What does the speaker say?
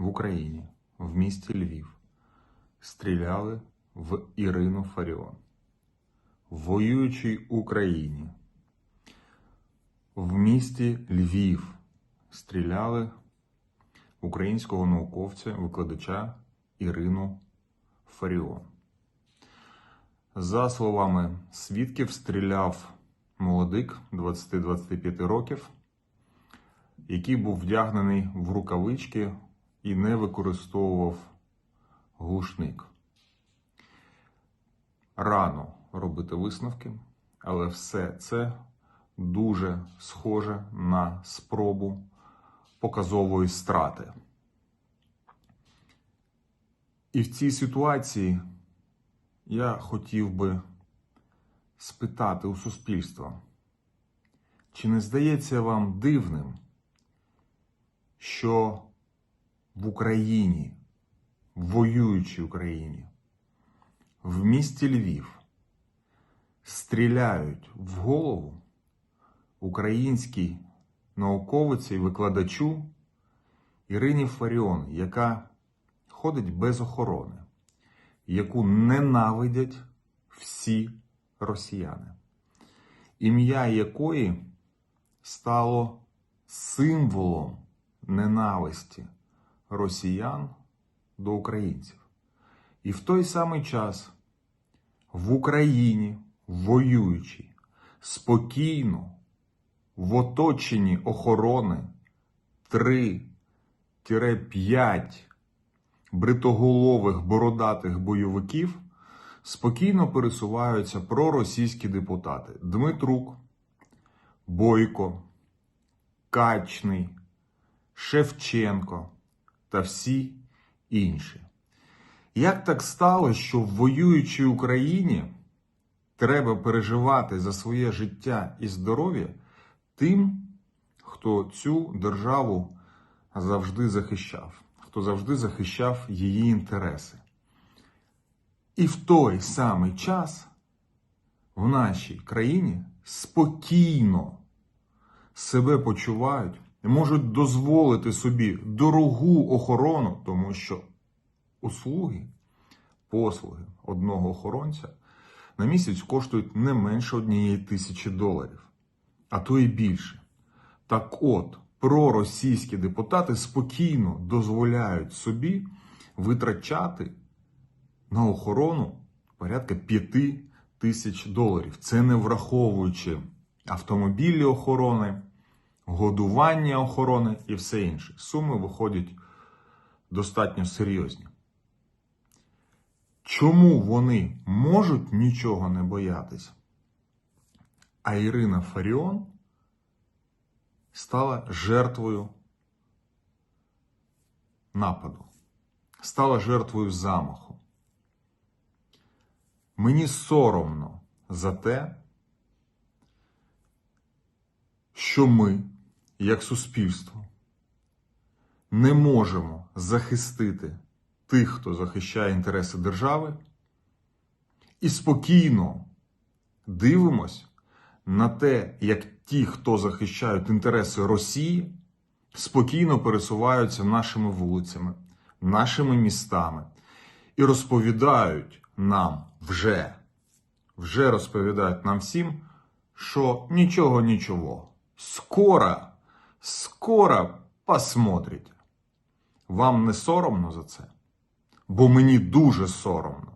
в Україні, в місті Львів, стріляли в Ірину Фаріон. В воюючій Україні, в місті Львів стріляли українського науковця, викладача Ірину Фаріон. За словами свідків, стріляв молодик 20-25 років, який був вдягнений в рукавички і не використовував глушник. Рано робити висновки, але все це дуже схоже на спробу показової страти. І в цій ситуації я хотів би спитати у суспільства, чи не здається вам дивним, що в Україні, в воюючій Україні, в місті Львів стріляють в голову українській науковиці і викладачу Ірині Фаріон, яка ходить без охорони, яку ненавидять всі росіяни, ім'я якої стало символом ненависті росіян до українців. І в той самий час в Україні, воюючи, спокійно, в оточенні охорони 3-5 бритоголових бородатих бойовиків спокійно пересуваються проросійські депутати Дмитрук, Бойко, Качний, Шевченко та всі інші. Як так стало, що в воюючій Україні треба переживати за своє життя і здоров'я тим, хто цю державу завжди захищав, хто завжди захищав її інтереси? І в той самий час в нашій країні спокійно себе почувають можуть дозволити собі дорогу охорону, тому що услуги, послуги одного охоронця на місяць коштують не менше однієї тисячі доларів, а то і більше. Так от, проросійські депутати спокійно дозволяють собі витрачати на охорону порядка 5 тисяч доларів. Це не враховуючи автомобілі охорони, годування охорони і все інше. Суми виходять достатньо серйозні. Чому вони можуть нічого не боятися? А Ірина Фаріон стала жертвою нападу, стала жертвою замаху. Мені соромно за те, що ми, як суспільство, не можемо захистити тих, хто захищає інтереси держави, і спокійно дивимось на те, як ті, хто захищають інтереси Росії, спокійно пересуваються нашими вулицями, нашими містами і розповідають нам вже, вже розповідають нам всім, що нічого, нічого. Скоро, скоро посмотрите. Вам не соромно за це? Бо мені дуже соромно.